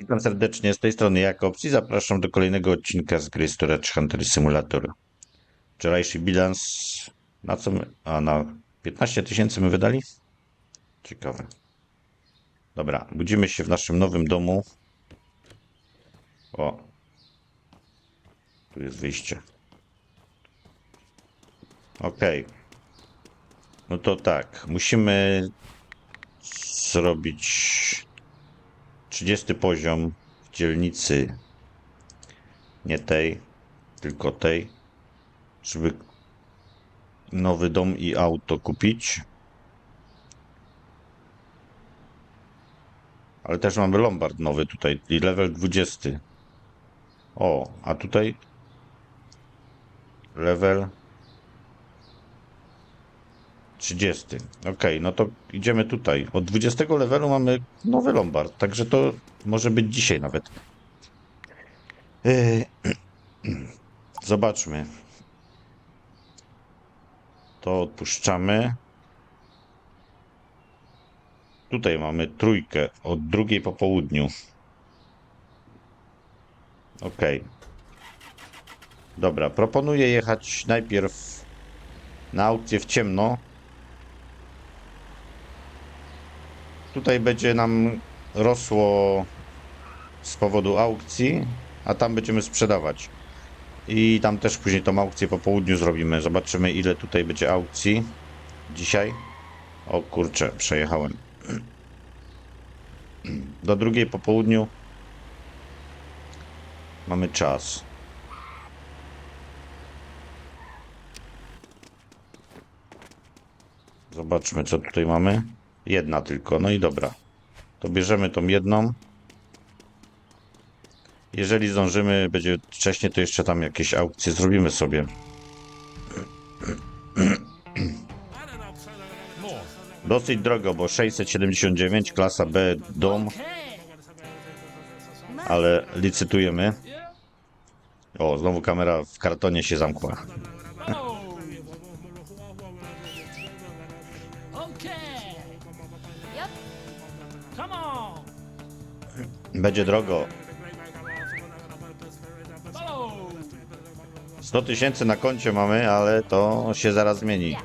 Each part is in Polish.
Witam serdecznie z tej strony Jakobs i zapraszam do kolejnego odcinka z gry Storage Hunter Simulator. Wczorajszy bilans na co my? A na 15 tysięcy my wydali? Ciekawe. Dobra, budzimy się w naszym nowym domu. O. Tu jest wyjście. Okej. No to tak, musimy zrobić 30 poziom w dzielnicy nie tej, tylko tej, żeby nowy dom i auto kupić. Ale też mamy Lombard nowy tutaj i level 20. O, a tutaj level 30. Ok, no to idziemy tutaj. Od 20 levelu mamy nowy Lombard, także to może być dzisiaj nawet. Yy, Zobaczmy. To odpuszczamy. Tutaj mamy trójkę od drugiej po południu. Ok. Dobra, proponuję jechać najpierw na aukcję w ciemno. Tutaj będzie nam rosło z powodu aukcji, a tam będziemy sprzedawać. I tam też później tą aukcję po południu zrobimy. Zobaczymy ile tutaj będzie aukcji dzisiaj. O kurczę, przejechałem. Do drugiej po południu mamy czas. Zobaczmy co tutaj mamy. Jedna tylko, no i dobra. To bierzemy tą jedną. Jeżeli zdążymy, będzie wcześniej, to jeszcze tam jakieś aukcje zrobimy sobie. Dosyć drogo, bo 679, klasa B, dom, ale licytujemy. O, znowu kamera w kartonie się zamkła. Będzie drogo. Follow. 100 tysięcy na koncie mamy, ale to się zaraz zmieni.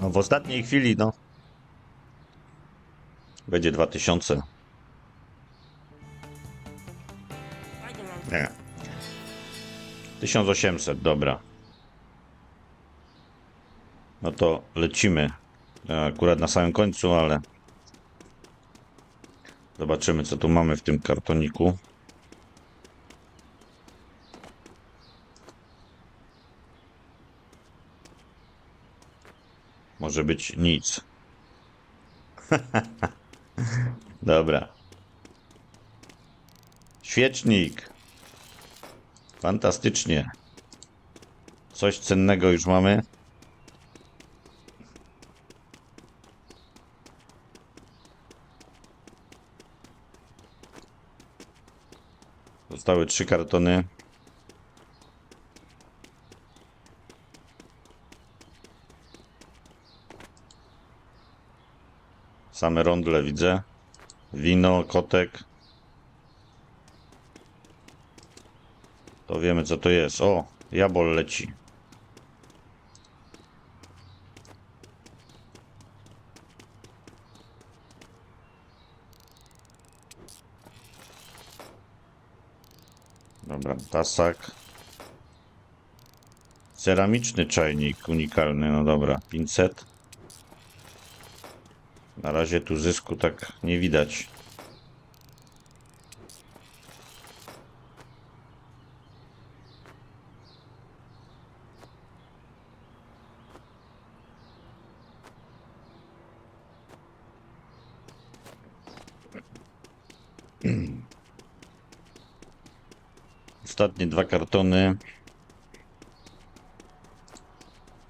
No w ostatniej chwili, no. Będzie 2000. 1800, dobra. No to lecimy. Akurat na samym końcu, ale zobaczymy, co tu mamy w tym kartoniku. Może być nic. Dobra. Świecznik. Fantastycznie. Coś cennego już mamy. Zostały trzy kartony. Same rondle widzę. Wino, kotek. Wiemy co to jest. O, jabol leci. Dobra, tasak. Ceramiczny czajnik unikalny, no dobra, 500. Na razie tu zysku tak nie widać. Ostatnie dwa kartony.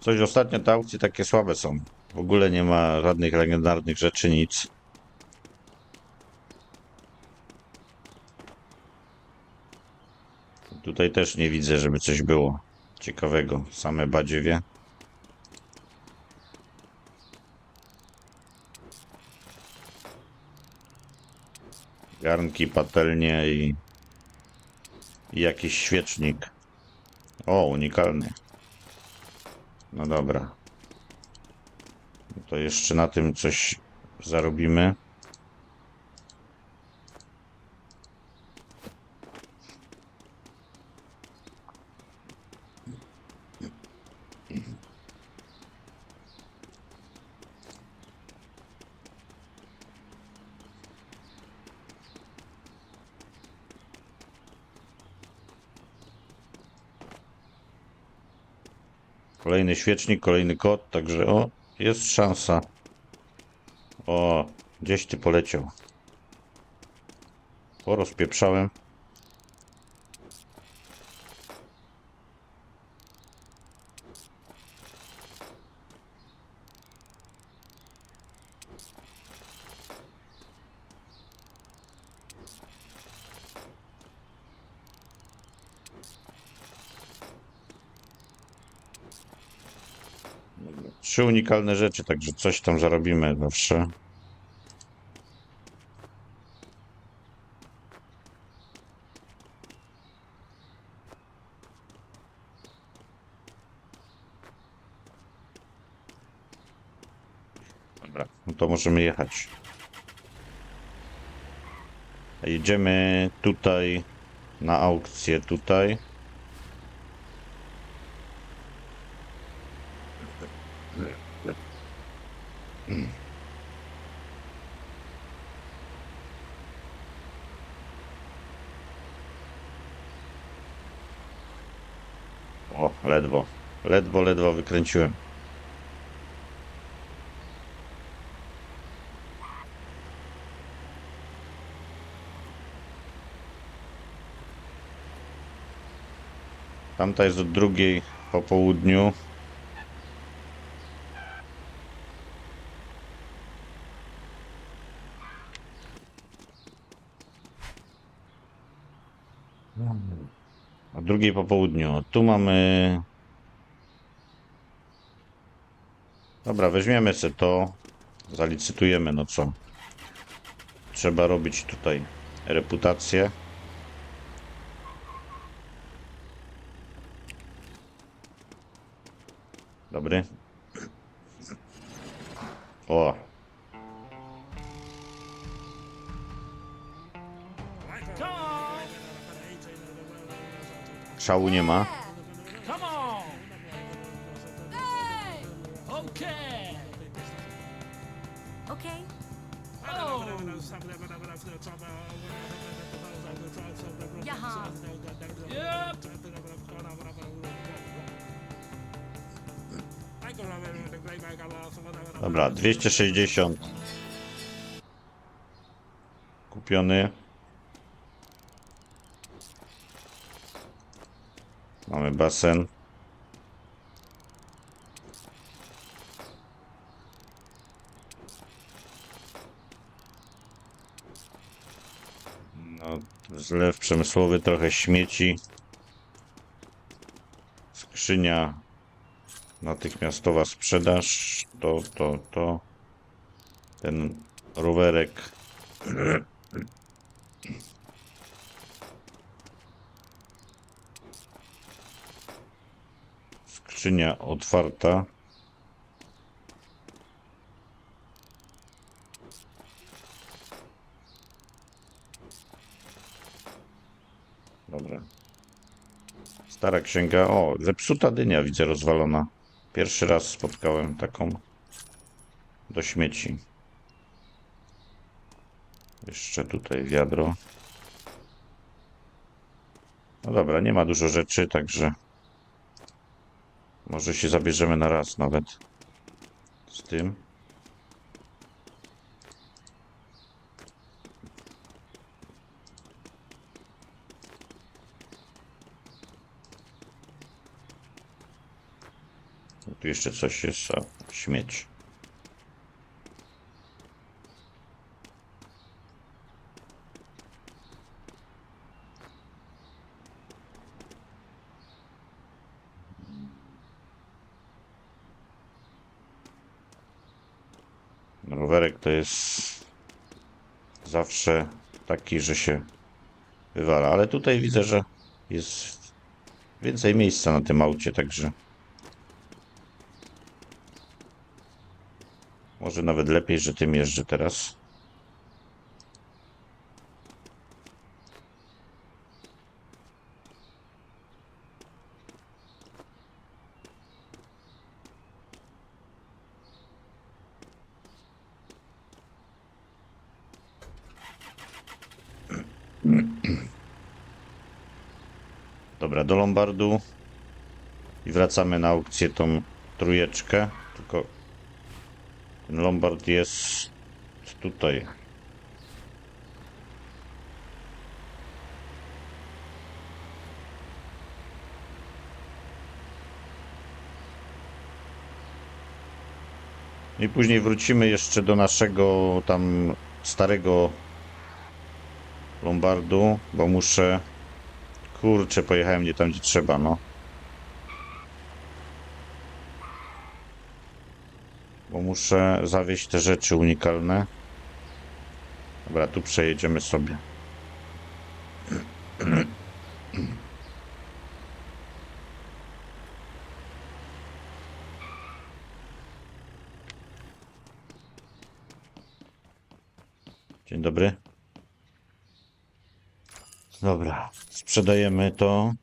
Coś ostatnio te aukcje takie słabe są. W ogóle nie ma żadnych legendarnych rzeczy, nic. Tutaj też nie widzę, żeby coś było ciekawego. Same badziewie. Garnki, patelnie i i jakiś świecznik. O, unikalny. No dobra. No to jeszcze na tym coś zarobimy. Kolejny świecznik, kolejny kod, także o, jest szansa. O, gdzieś ty poleciał. O, Trzy unikalne rzeczy, także coś tam zarobimy zawsze. Dobra, no to możemy jechać. Jedziemy tutaj na aukcję tutaj. O, ledwo. Ledwo, ledwo wykręciłem. Tamta jest od drugiej po południu. O drugiej po południu. Tu mamy. Dobra, weźmiemy sobie to. Zalicytujemy, no co? Trzeba robić tutaj reputację. Dobry. O, szału nie ma. Okay. Oh. Jaha. Yep. Dobra, 260. Kupiony. Mamy basen. No, zlew przemysłowy, trochę śmieci. Skrzynia natychmiastowa sprzedaż, to, to, to, ten rowerek. Skrzynia otwarta. Dobra. Stara księga. O, zepsuta dynia widzę rozwalona. Pierwszy raz spotkałem taką do śmieci. Jeszcze tutaj wiadro. No dobra, nie ma dużo rzeczy, także może się zabierzemy na raz nawet z tym. Tu jeszcze coś jest, a śmieć. Rowerek to jest zawsze taki, że się wywala. Ale tutaj widzę, że jest więcej miejsca na tym aucie, także może nawet lepiej, że tym jeżdżę teraz. Dobra, do Lombardu i wracamy na aukcję tą trójeczkę, tylko ten Lombard jest tutaj. I później wrócimy jeszcze do naszego tam starego Lombardu, bo muszę Kurczę, pojechałem nie tam, gdzie trzeba, no. Bo muszę zawieźć te rzeczy unikalne. Dobra, tu przejedziemy sobie. Dzień dobry. Dobra, sprzedajemy to.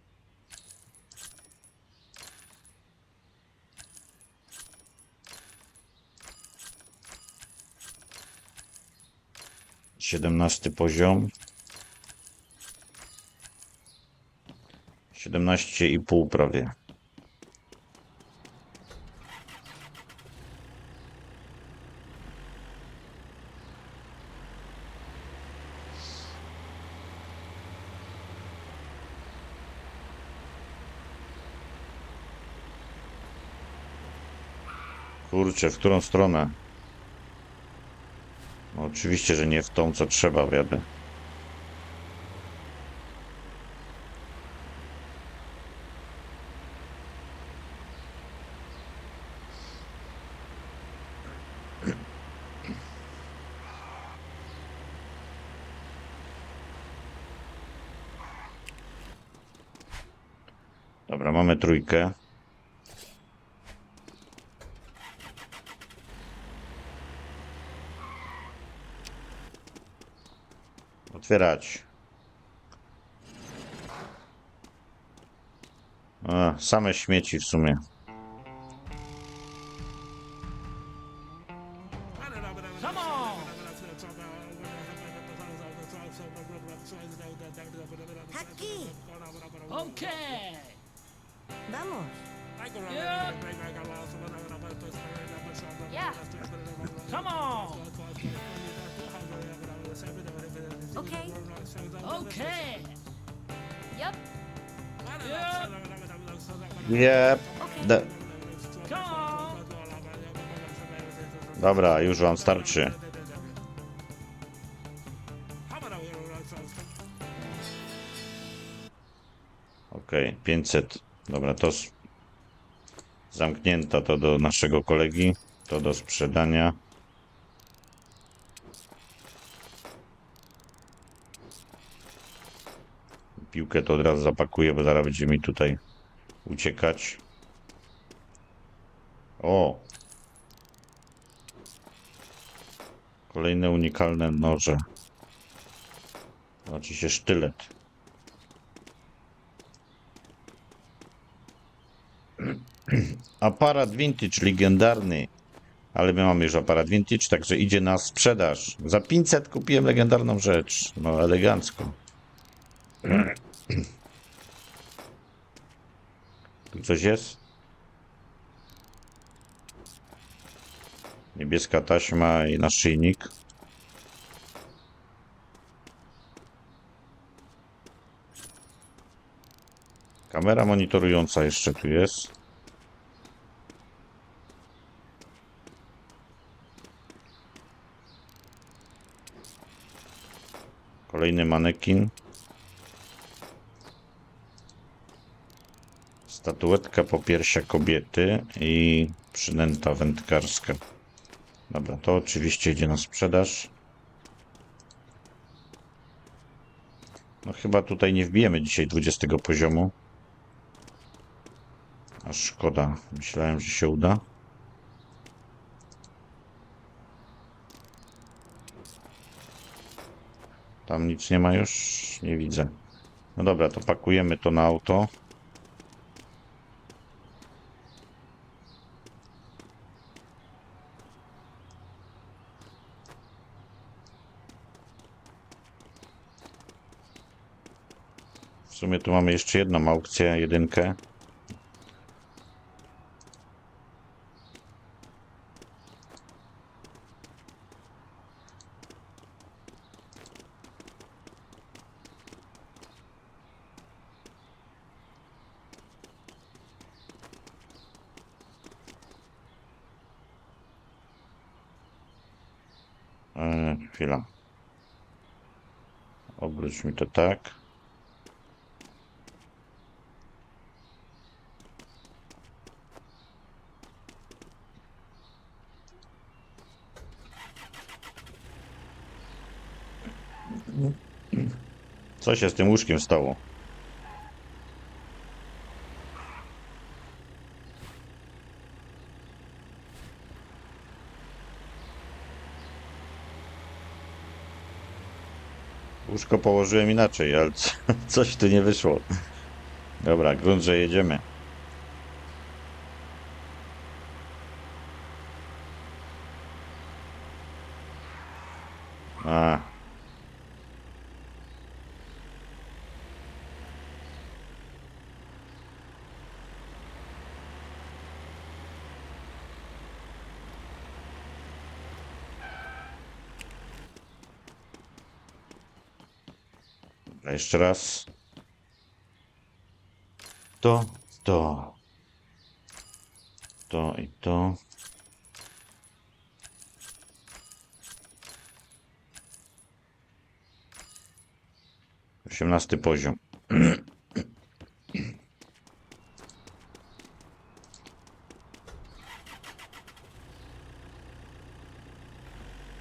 Siedemnasty poziom. Siedemnaście i pół prawie. Kurczę, w którą stronę? Oczywiście, że nie w tą, co trzeba, wiadę. Dobra, mamy trójkę. Otwierać. A, same śmieci w sumie. Już wam starczy. Okej, 500. Dobra, to zamknięto to do naszego kolegi. To do sprzedania. Piłkę to od razu zapakuję, bo zaraz będzie mi tutaj uciekać. O! Kolejne unikalne noże. Znaczy się sztylet. Aparat vintage legendarny. Ale my mamy już aparat vintage, także idzie na sprzedaż. Za 500 kupiłem legendarną rzecz. No elegancko. Tu coś jest? Niebieska taśma i naszyjnik. Kamera monitorująca jeszcze tu jest. Kolejny manekin. Statuetka popiersia kobiety i przynęta wędkarska. Dobra, to oczywiście idzie na sprzedaż. No chyba tutaj nie wbijemy dzisiaj 20 poziomu. A szkoda. Myślałem, że się uda. Tam nic nie ma już? Nie widzę. No dobra, to pakujemy to na auto. Sumie tu mamy jeszcze jedną aukcję, jedynkę. E, chwila. Obróć mi to tak. Co się z tym łóżkiem stało? Łóżko położyłem inaczej, ale co- coś tu nie wyszło. Dobra, grunt, że jedziemy. A. Jeszcze raz. To, to. To i to. Osiemnasty poziom.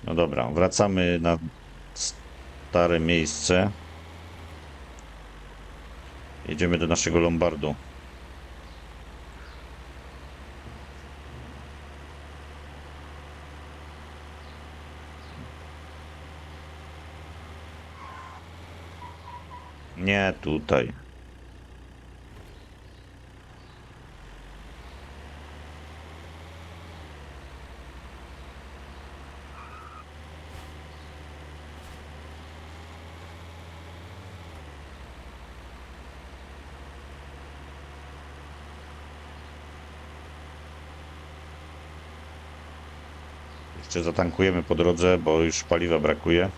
No dobra, wracamy na stare miejsce. Jedziemy do naszego Lombardu. Nie tutaj. Jeszcze zatankujemy po drodze, bo już paliwa brakuje.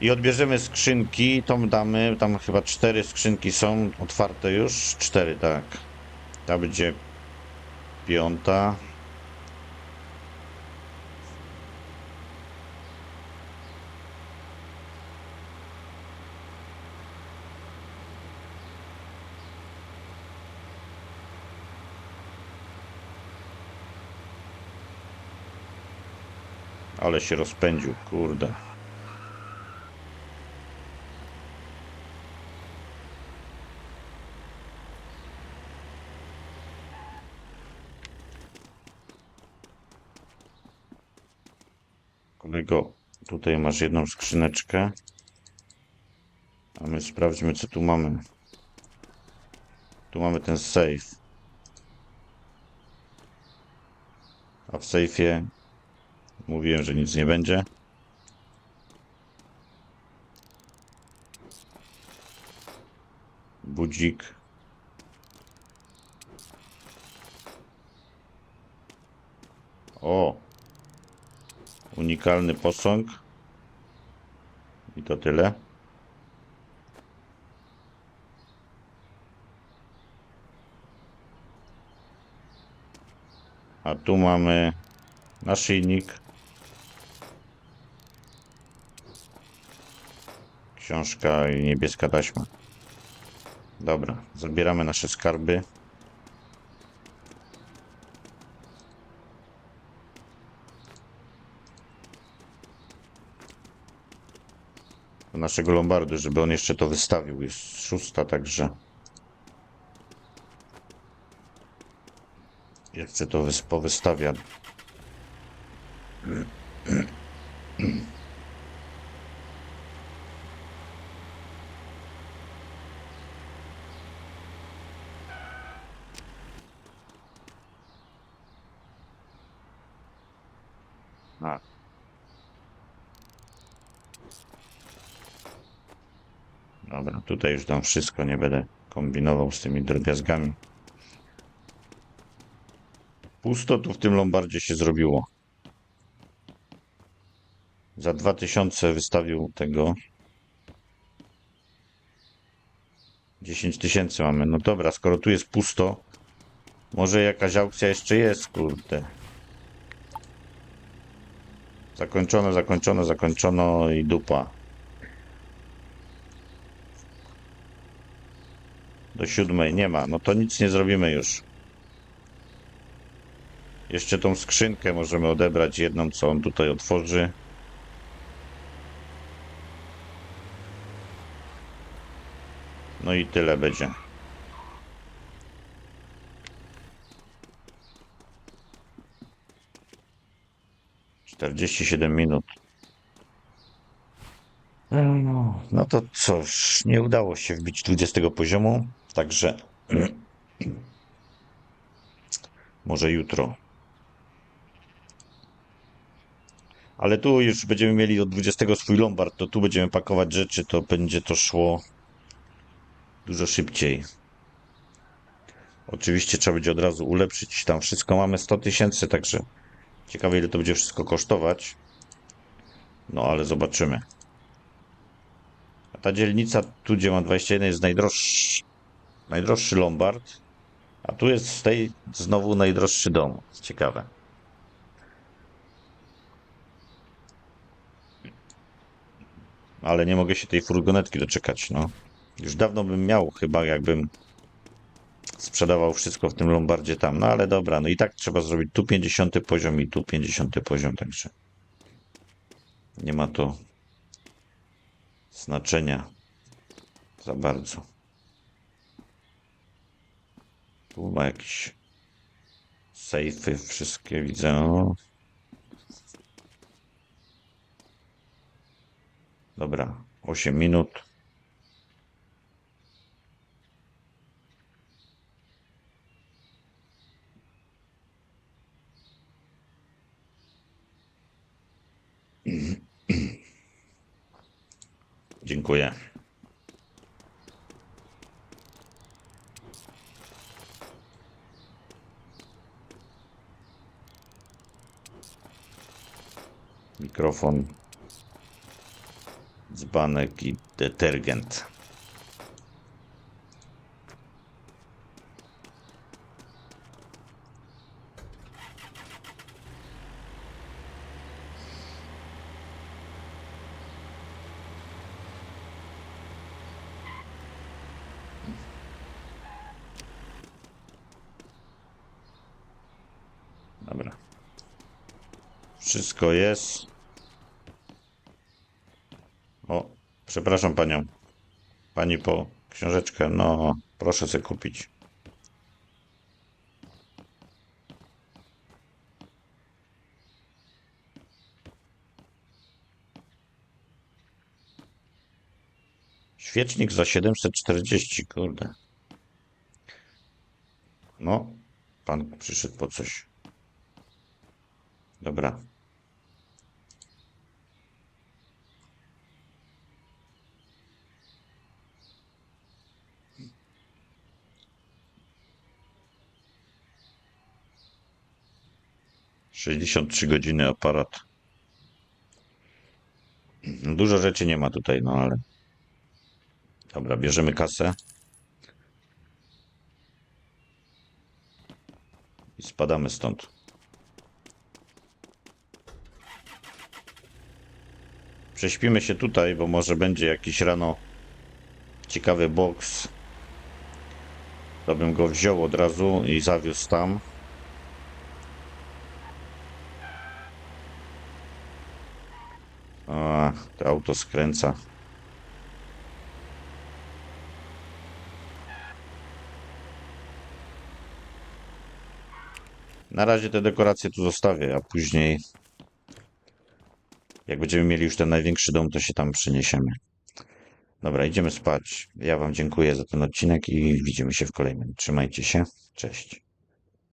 I odbierzemy skrzynki, tą damy, tam chyba cztery skrzynki są otwarte już, cztery, tak. Ta będzie piąta. Ale się rozpędził, kurde. Kolego, tutaj masz jedną skrzyneczkę. A my sprawdźmy, co tu mamy. Tu mamy ten safe. A w sejfie mówiłem, że nic nie będzie. Budzik. O! Unikalny posąg. I to tyle. A tu mamy naszyjnik. Książka i niebieska taśma. Dobra, zabieramy nasze skarby. Naszego lombardu, żeby on jeszcze to wystawił. Jest szósta, także. Jeszcze to wys- powystawia. A. Dobra, tutaj już dam wszystko, nie będę kombinował z tymi drobiazgami. Pusto tu w tym lombardzie się zrobiło. Za 2000 wystawił tego. 10 tysięcy mamy. No dobra, skoro tu jest pusto, może jakaś aukcja jeszcze jest, kurde. Zakończono, zakończono, zakończono i dupa. Do siódmej nie ma. No to nic nie zrobimy już. Jeszcze tą skrzynkę możemy odebrać, jedną, co on tutaj otworzy. No i tyle będzie. Czterdzieści siedem minut. No, no to cóż, nie udało się wbić 20 poziomu, także może jutro. Ale tu już będziemy mieli od 20 swój lombard, to tu będziemy pakować rzeczy, to będzie to szło dużo szybciej. Oczywiście trzeba będzie od razu ulepszyć tam wszystko. Mamy 100 tysięcy, także ciekawe ile to będzie wszystko kosztować. No ale zobaczymy. A ta dzielnica, tu gdzie ma 21 jest najdroższy, najdroższy lombard, a tu jest z tej znowu najdroższy dom. Ciekawe. Ale nie mogę się tej furgonetki doczekać, no. Już dawno bym miał, chyba jakbym sprzedawał wszystko w tym lombardzie tam. No ale dobra, no i tak trzeba zrobić tu 50 poziom i tu 50 poziom, także nie ma to znaczenia za bardzo. Tu ma jakieś sejfy, wszystkie widzę. Dobra, 8 minut. Dziękuję. Mikrofon, dzbanek i detergent. Dobra. Wszystko jest. O, przepraszam panią. Pani po książeczkę. No, proszę sobie kupić. Świecznik za 740, kurde. No, pan przyszedł po coś. Dobra. Sześćdziesiąt trzy godziny aparat. Dużo rzeczy nie ma tutaj, no ale. Dobra, bierzemy kasę. I spadamy stąd. Prześpimy się tutaj, bo może będzie jakiś rano ciekawy boks. To bym go wziął od razu i zawiózł tam. A, to skręca. Na razie te dekoracje tu zostawię, a później jak będziemy mieli już ten największy dom, to się tam przeniesiemy. Dobra, idziemy spać. Ja Wam dziękuję za ten odcinek i widzimy się w kolejnym. Trzymajcie się. Cześć.